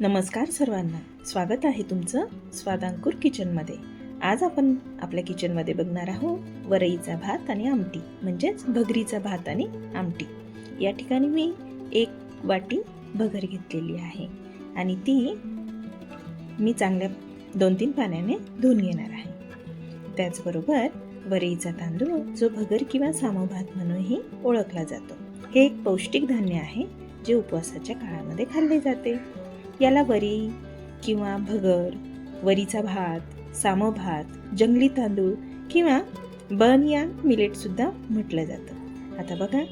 नमस्कार सर्वांना. स्वागत आहे तुमचं स्वादांकूर किचनमध्ये. आज आपण आपल्या किचनमध्ये बघणार आहोत वरईचा भात आणि आमटी म्हणजेच भगरीचा भात आणि आमटी. या ठिकाणी मी एक वाटी भगर घेतलेली आहे आणि ती मी चांगल्या दोन तीन पाण्याने धुवून घेणार आहे. त्याचबरोबर वरईचा तांदूळ जो भगर किंवा सामो भात म्हणूनही ओळखला जातो. हे एक पौष्टिक धान्य आहे जे उपवासाच्या काळामध्ये खाल्ले जाते. याला वरी किंवा भगर वरीचा भात सामो भात जंगली तांदूळ किंवा बन या मिलेटसुद्धा म्हटलं जातं. आता बघा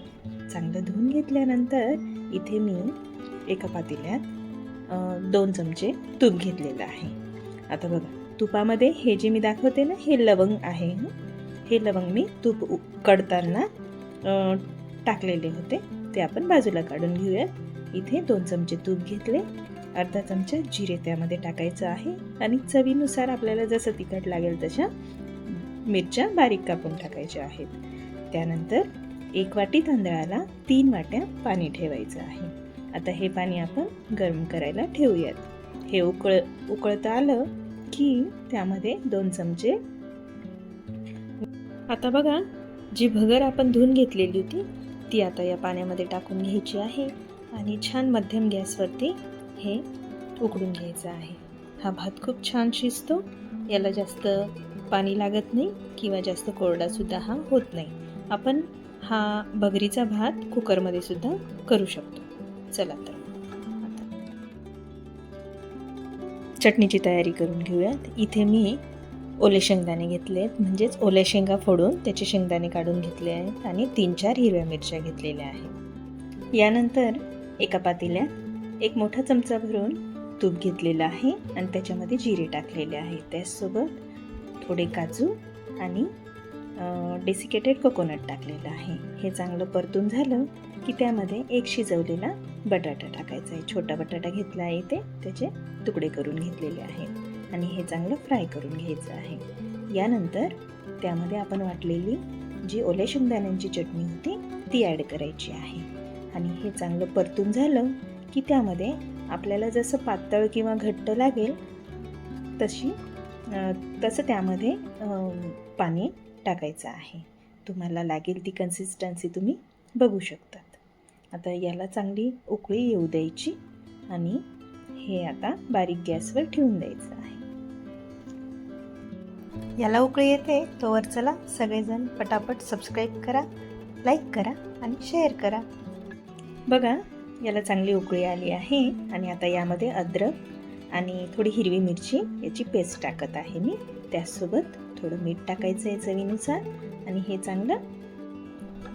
चांगलं धुवून घेतल्यानंतर इथे मी एका पातेल्यात दोन चमचे तूप घेतलेलं आहे. आता बघा तुपामध्ये हे जे मी दाखवते ना हे लवंग आहे. हे लवंग मी तूप उकडताना कडताना टाकलेले होते. ते आपण बाजूला काढून घेऊयात. इथे दोन चमचे तूप घेतले. अर्धा चमचा जिरे त्यामध्ये टाकायचं आहे आणि चवीनुसार आपल्याला जसं तिखट लागेल तशा मिरच्या बारीक कापून टाकायच्या आहेत. त्यानंतर एक वाटी तांदळाला तीन वाट्या पाणी ठेवायचं आहे. आता हे पाणी आपण गरम करायला ठेवूयात. हे उकळ उकळता आलं की त्यामध्ये दोन चमचे आता बघा जी भगर आपण धुवून घेतलेली होती ती आता या पाण्यामध्ये टाकून घ्यायची आहे आणि छान मध्यम गॅसवरती हे उकडून घ्यायचं आहे. हा भात खूप छान शिजतो. याला जास्त पाणी लागत नाही किंवा जास्त कोरडासुद्धा हा होत नाही. आपण हा भगरीचा भात कुकरमध्ये सुद्धा करू शकतो. चला तर. चटणीची तयारी करून घेऊयात. इथे मी ओले शेंगदाणे घेतले आहेत. म्हणजेच ओल्या शेंगा फोडून त्याचे शेंगदाणे काढून घेतले आहेत आणि तीन चार हिरव्या मिरच्या घेतलेल्या आहेत. यानंतर एका पातेल्यात एक मोठा चमचा भरून तूप घेतलेलं आहे आणि त्याच्यामध्ये जिरे टाकलेले आहे त्याचसोबत थोडे काजू आणि डेसिकेटेड कोकोनट टाकलेलं आहे. हे चांगलं परतून झालं की त्यामध्ये एक शिजवलेला बटाटा टाकायचा आहे. छोटा बटाटा घेतला आहे ते त्याचे तुकडे करून घेतलेले आहे. आणि हे चांगलं फ्राय करून घ्यायचं आहे. यानंतर त्यामध्ये आपण वाटलेली जी ओल्या शेंगदाण्यांची चटणी होती ती ॲड करायची आहे. आणि हे चांगलं परतून झालं की त्यामध्ये आपल्याला जसं पातळ किंवा घट्ट लागेल तशी तसं त्यामध्ये पाणी टाकायचं आहे. तुम्हाला लागेल ती कन्सिस्टन्सी तुम्ही बघू शकतात. आता याला चांगली उकळी येऊ द्यायची आणि हे आता बारीक गॅसवर ठेवून द्यायचं आहे. याला उकळी येते तोवर चला सगळेजण पटापट सबस्क्राईब करा लाईक करा आणि शेअर करा. बघा याला चांगली उकळी आली आहे. आणि आता यामध्ये अद्रक आणि थोडी हिरवी मिरची याची पेस्ट टाकत आहे मी. त्याचसोबत थोडं मीठ टाकायचं आहे चवीनुसार. आणि हे चांगलं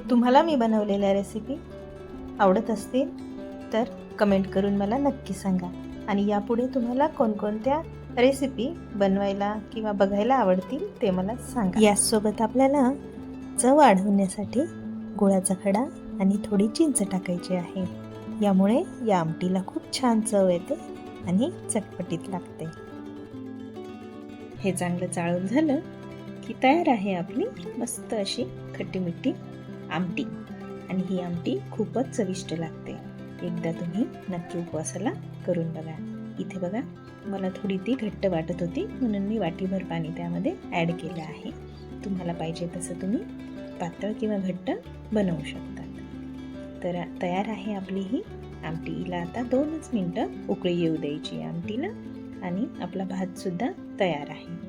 तुम्हाला मी बनवलेल्या रेसिपी आवडत असतील तर कमेंट करून मला नक्की सांगा. आणि यापुढे तुम्हाला कोणकोणत्या रेसिपी बनवायला किंवा बघायला आवडतील ते मला सांगा. यासोबत आपल्याला चव वाढवण्यासाठी गुळाचा खडा आणि थोडी चिंच टाकायची आहे. यामुळे या आमटीला खूप छान चव येते आणि चटपटीत लागते. हे चांगलं चाळून झालं की तयार आहे आपली मस्त अशी खट्टी मिठी आमटी. आणि ही आमटी खूपच चविष्ट लागते. एकदा तुम्ही नक्की उपवासाला करून बघा. इथे बघा मला थोडी ती घट्ट वाटत होती म्हणून मी वाटीभर पाणी त्यामध्ये ॲड केलं आहे. तुम्हाला पाहिजे तसं तुम्ही पातळ किंवा घट्ट बनवू शकता. तर तयार आहे आपली ही. आमटी हिला आता दोनच मिनटं उकळी येऊ द्यायची आमटीला. आणि आपला भातसुद्धा तयार आहे.